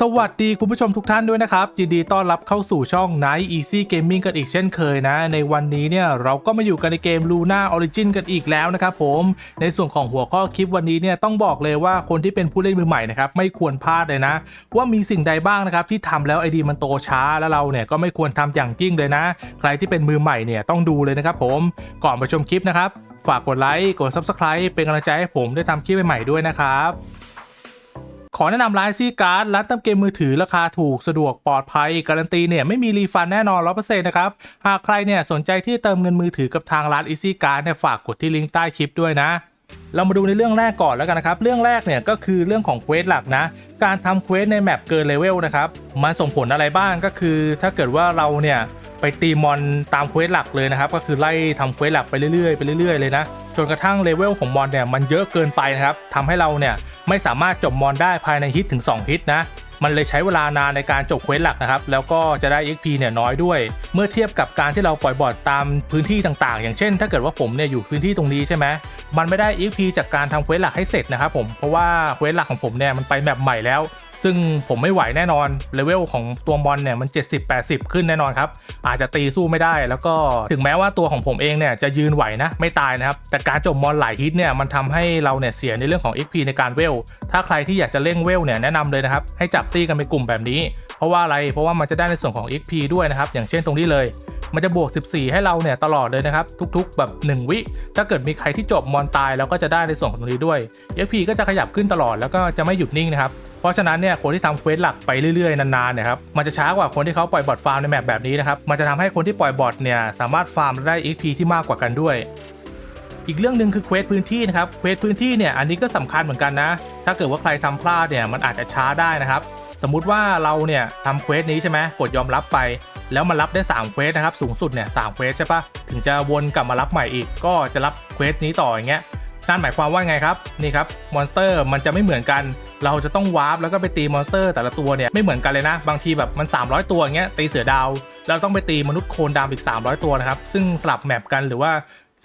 สวัสดีคุณผู้ชมทุกท่านด้วยนะครับ ยินดีต้อนรับเข้าสู่ช่อง Night Easy Gaming กันอีกเช่นเคยนะ ในวันนี้เนี่ยเราก็มาอยู่กันในเกม Luna Origin กันอีกแล้วนะครับผมในส่วนของหัวข้อคลิปวันนี้เนี่ยต้องบอกเลยว่าคนที่เป็นผู้เล่นมือใหม่นะครับไม่ควรพลาดเลยนะ ว่ามีสิ่งใดบ้างนะครับที่ทำแล้วไอดีมันโตช้าแล้วเราเนี่ยก็ไม่ควรทำอย่างยิ่งเลยนะ ใครที่เป็นมือใหม่เนี่ยต้องดูเลยนะครับผมก่อนไปชมคลิปนะครับฝากกดไลค์กด Subscribe เป็นกำลังใจให้ผมได้ทำคลิปใหม่ๆด้วยนะครับ ขอแนะนำร้านซีการ์ดร้านเติมเกมมือถือราคาถูกสะดวกปลอดภัย การันตีเนี่ยไม่มีรีฟันแน่นอน 100%นะครับ หากใครเนี่ยสนใจที่เติมเงินมือถือกับทางร้าน Easy Card เนี่ยฝากกดที่ลิงก์ใต้คลิปด้วยนะ เรามาดูในเรื่องแรกก่อนแล้วกันนะครับ เรื่องแรกเนี่ยก็คือเรื่องของเควสหลักนะ การทำเควสในแมปเกินเลเวลนะครับ มันส่งผลอะไรบ้างก็คือ ถ้าเกิดว่าเราเนี่ย ไปตีมอนตามเควสหลักเลยนะครับ ก็คือไล่ทำเควสหลักไปเรื่อยๆไปเรื่อยๆเลยนะจนกระทั่งเลเวลของมอนเนี่ยมันเยอะเกินไปนะครับทำให้เราเนี่ยไม่สามารถจบมอนได้ภายในฮิตถึง 2 ฮิตนะมันเลยใช้เวลานานในการจบเควสหลักนะครับ แล้วก็จะได้ XP เนี่ยน้อยด้วย เมื่อเทียบกับการที่เราปล่อยบอร์ดตามพื้นที่ต่างๆ อย่างเช่น ถ้าเกิดว่าผมเนี่ยอยู่พื้นที่ตรงนี้ใช่ไหมมันไม่ได้ XP จากการทำเควสหลักให้เสร็จนะครับผม เพราะว่าเควสหลักของผมเนี่ยมันไปแมปใหม่แล้ว ซึ่งผมไม่ไหวแน่นอนเลเวลของตัวมอนเนี่ยมัน 70-80 ขึ้นแน่นอนครับ อาจจะตีสู้ไม่ได้ แล้วก็ถึงแม้ว่าตัวของผมเองเนี่ยจะยืนไหวนะ ไม่ตายนะครับ แต่การจบมอนหลายฮิตเนี่ยมันทำให้เราเนี่ยเสียในเรื่องของ XP ในการเวล ถ้าใครที่อยากจะเร่งเวลเนี่ยแนะนำเลยนะครับ ให้จับตีกันเป็นกลุ่มแบบนี้ เพราะว่าอะไรเพราะว่ามันจะได้ในส่วนของ XP ด้วยนะครับอย่างเช่นตรงนี้เลยมันจะบวก 14 ให้เราเนี่ยตลอดเลยนะครับ ทุกๆ แบบ 1 วิ ถ้าเกิดมีใครที่จบมอนตายเราก็จะได้ในส่วนของตรงนี้ด้วย XP ก็จะขยับขึ้นตลอดแล้วก็จะไม่หยุดนิ่งนะครับ เพราะฉะนั้นเนี่ยคนที่ทำเควสหลักไปเรื่อยๆนานๆเนี่ยครับมันจะช้ากว่าคนที่เขาปล่อยบอทฟาร์มในแมปแบบนี้นะครับมันจะทำให้คนที่ปล่อยบอทเนี่ยสามารถฟาร์มได้ XP ที่มากกว่ากันด้วยอีกเรื่องหนึ่งคือเควสพื้นที่นะครับ เควสพื้นที่เนี่ยอันนี้ก็สำคัญเหมือนกันนะ ถ้าเกิดว่าใครทำพลาดเนี่ยมันอาจจะช้าได้นะครับ สมมุติว่าเราเนี่ยทำเควสนี้ใช่ไหมกดยอมรับไป แล้วมันรับได้3เควสนะครับสูงสุดเนี่ยสเควสใช่ปะถึงจะวนกลับมารับใหม่อีก ก็จะรับเควสนี้ต่ออย่างเงี้ยนั่นหมายความว่าไงครับนี่ครับมอนสเตอร์มันจะไม่เหมือนกัน เราจะต้องวาร์ปแล้วก็ไปตีมอนสเตอร์ แต่ละตัวเนี่ยไม่เหมือนกันเลยนะ บางทีแบบมัน 300 ตัวอย่างเงี้ยตีเสือดาวเราต้องไปตีมนุษย์โคลนดำอีก 300 ตัวนะครับซึ่งสลับแมปกันหรือว่า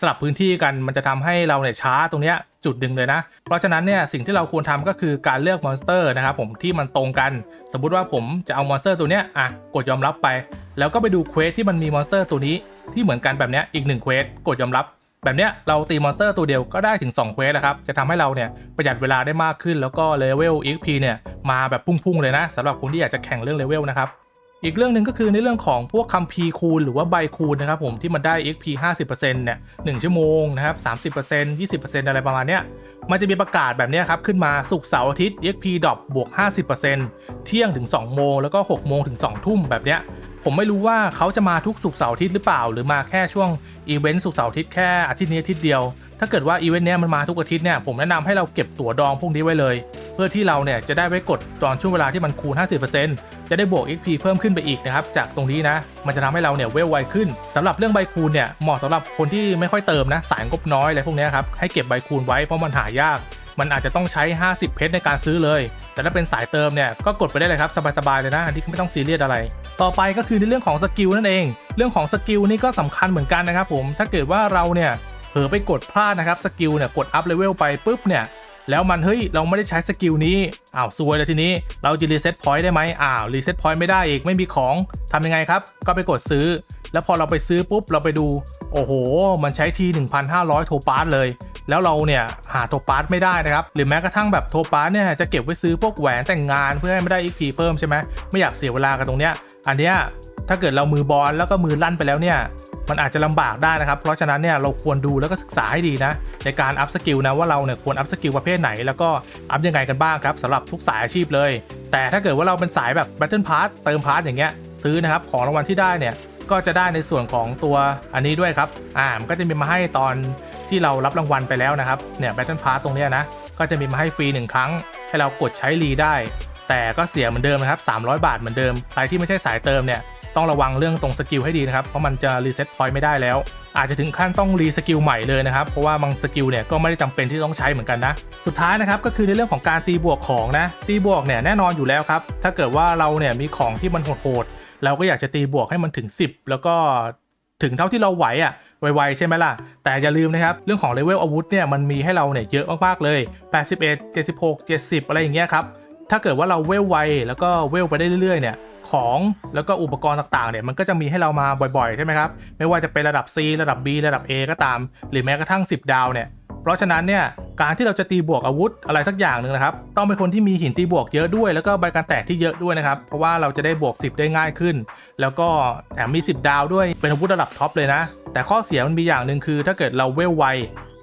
สลับพื้นที่กันมันจะทำให้เราเนี่ยช้าตรงเนี้ยจุดดึงเลยนะ เพราะฉะนั้นเนี่ยสิ่งที่เราควรทำก็คือการเลือกมอนสเตอร์นะครับผมที่มันตรงกัน สมมุติว่าผมจะเอามอนสเตอร์ตัวเนี้ยอะกดยอมรับไป แล้วก็ไปดูเควสที่มันมีมอนสเตอร์ตัวนี้ที่เหมือนกันแบบเนี้ยอีกหนึ่งเควสกดยอมรับ แบบเนี้ยเราตีมอนสเตอร์ตัวเดียวก็ได้ถึง2เควสแล้วครับ จะทำให้เราเนี่ยประหยัดเวลาได้มากขึ้น แล้วก็เลเวล XP เนี่ยมาแบบพุ่งๆเลยนะสำหรับคนที่อยากจะแข่งเรื่องเลเวลนะครับอีกเรื่องหนึ่งก็คือในเรื่องของพวกคัมภีคูณหรือว่าใบคูณนะครับผมที่มันได้ XP 50%เนี่ย1ชั่วโมงนะครับ30% 20%อะไรประมาณเนี้ยมันจะมีประกาศแบบเนี้ยครับ ขึ้นมาสุกร์เสาร์อาทิตย์ XP ดรอปบวก 50%เที่ยงถึง 2 โมง แล้วก็ 6 โมงถึง 2 ทุ่มแบบเนี้ย ผมไม่รู้ว่าเขาจะมาทุกสุกเสาร์อาทิตย์หรือเปล่า หรือมาแค่ช่วงอีเวนต์สุกเสาร์อาทิตย์แค่อาทิตย์นี้อาทิตย์เดียว ถ้าเกิดว่าอีเวนต์เนี้ยมันมาทุกอาทิตย์เนี่ยผมแนะนำให้เราเก็บตั๋วดองพวกนี้ไว้เลย เพื่อที่เราเนี่ยจะได้ไว้กดตอนช่วงเวลาที่มันคูณ 50%จะได้บวก XP เพิ่มขึ้นไปอีกนะครับจากตรงนี้นะมันจะทำให้เราเนี่ยเวลไวขึ้นสำหรับเรื่องใบคูณเนี่ยเหมาะสำหรับคนที่ไม่ค่อยเติมนะสายงบน้อยอะไรพวกนี้ครับให้เก็บใบคูณไว้เพราะมันหายาก มันอาจจะต้องใช้ 50 เพชรในการซื้อเลย แต่ถ้าเป็นสายเติมเนี่ยก็กดไปได้เลยครับสบายๆเลยนะอันนี้ไม่ต้องซีเรียสอะไร ต่อไปก็คือในเรื่องของสกิลนั่นเอง เรื่องของสกิลนี่ก็สำคัญเหมือนกันนะครับผมถ้าเกิดว่าเราเนี่ยเผลอไปกดพลาดนะครับสกิลเนี่ยกดอัพเลเวลไปปุ๊บเนี่ยแล้วมันเฮ้ยเราไม่ได้ใช้สกิลนี้อ้าวซวยเลยทีนี้ เราจะรีเซ็ตพอยต์ได้ไหมอ้าวรีเซ็ตพอยต์ไม่ได้อีกไม่มีของทำยังไงครับ ก็ไปกดซื้อ แล้วพอเราไปซื้อปุ๊บเราไปดู โอ้โห มันใช้ที 1,500 โทปาร์เลย แล้วเราเนี่ยหาโทปาร์ตไม่ได้นะครับ หรือแม้กระทั่งแบบโทปาร์ตเนี่ยจะเก็บไว้ซื้อพวกแหวนแต่งงานเพื่อให้ไม่ได้ XP เพิ่มใช่ไหมไม่อยากเสียเวลากันตรงเนี้ยอันเนี้ยถ้าเกิดเรามือบอลแล้วก็มือลั่นไปแล้วเนี่ยมันอาจจะลำบากได้นะครับ เพราะฉะนั้นเนี่ยเราควรดูแล้วก็ศึกษาให้ดีนะ ในการอัพสกิลนะว่าเราเนี่ยควรอัพสกิลประเภทไหนแล้วก็อัพยังไงกันบ้างครับสำหรับทุกสายอาชีพเลย แต่ถ้าเกิดว่าเราเป็นสายแบบ Battle Pass เติมพาร์ทอย่างเงี้ยซื้อนะครับของรางวัลที่ได้เนี่ยก็จะได้ในส่วนของตัวอันนี้ด้วยครับ อ่า มันก็จะมีมาให้ตอน ที่เรารับรางวัลไปแล้วนะครับ เนี่ย Battle Pass ตรงนี้นะ ก็จะมีมาให้ฟรีหนึ่งครั้ง ให้เรากดใช้รีได้ แต่ก็เสียเหมือนเดิมนะครับ 300 บาทเหมือนเดิม ใครที่ไม่ใช่สายเติมเนี่ย ต้องระวังเรื่องตรงสกิลให้ดีนะครับ เพราะมันจะรีเซ็ตพอยต์ไม่ได้แล้ว อาจจะถึงขั้นต้องรีสกิลใหม่เลยนะครับ เพราะว่าบางสกิลเนี่ยก็ไม่ได้จำเป็นที่ต้องใช้เหมือนกันนะ สุดท้ายนะครับก็คือในเรื่องของการตีบวกของนะ ตีบวกเนี่ยแน่นอนอยู่แล้วครับ ถ้าเกิดว่าเราเนี่ยมีของที่มันโหดๆ เราก็อยากจะตีบวกให้มันถึง 10 แล้วก็ถึงเท่าที่เราไหวอะ่ะ ไวๆใช่ไหมล่ะ แต่อย่าลืมนะครับ เรื่องของเลเวลอาวุธเนี่ยมันมีให้เราเนี่ยเยอะมากๆเลย 81 76 70 อะไรอย่างเงี้ยครับ ถ้าเกิดว่าเราเวลไวแล้วก็เวลไปได้เรื่อยๆเนี่ยของแล้วก็อุปกรณ์ต่างๆเนี่ยมันก็จะมีให้เรามาบ่อยๆ ใช่ไหมครับ ไม่ว่าจะเป็นระดับ C ระดับ B ระดับ A ก็ตาม หรือแม้กระทั่ง 10 ดาวเนี่ยเพราะฉะนั้นเนี่ยการที่เราจะตีบวกอาวุธอะไรสักอย่างหนึ่งนะครับ ต้องเป็นคนที่มีหินตีบวกเยอะด้วย แล้วก็ใบการแตกที่เยอะด้วยนะครับ เพราะว่าเราจะได้บวก 10 ได้ง่ายขึ้น แล้วก็แถมมี 10 ดาวด้วยเป็นอาวุธระดับท็อปเลยนะ แต่ข้อเสียมันมีอย่างหนึ่งคือ ถ้าเกิดเราเวลไว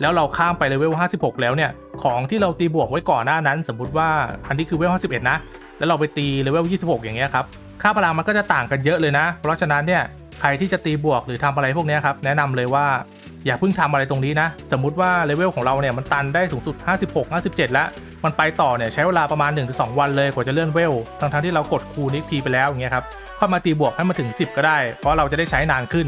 แล้วเราข้ามไปเลเวล56 แล้วเนี่ย ของที่เราตีบวกไว้ก่อนหน้านั้น สมมุติว่าอันนี้คือเวล51 นะ แล้วเราไปตีเลเวล26 อย่างเงี้ยครับ ค่าพลังมันก็จะต่างกันเยอะเลยนะ เพราะฉะนั้นเนี่ย ใครที่จะตีบวกหรือทำอะไรพวกนี้ครับ แนะนำเลยว่าอย่าเพิ่งทำอะไรตรงนี้นะ สมมุติว่าเลเวลของเราเนี่ยมันตันได้สูงสุด 56 57 แล้ว มันไปต่อเนี่ยใช้เวลาประมาณ 1-2 วันเลยกว่าจะเลื่อนเวล ทั้งๆที่เรากดคูนิกพีไปแล้วอย่างเงี้ยครับค่อยมาตีบวกให้มาถึง 10 ก็ได้ เพราะเราจะได้ใช้นานขึ้น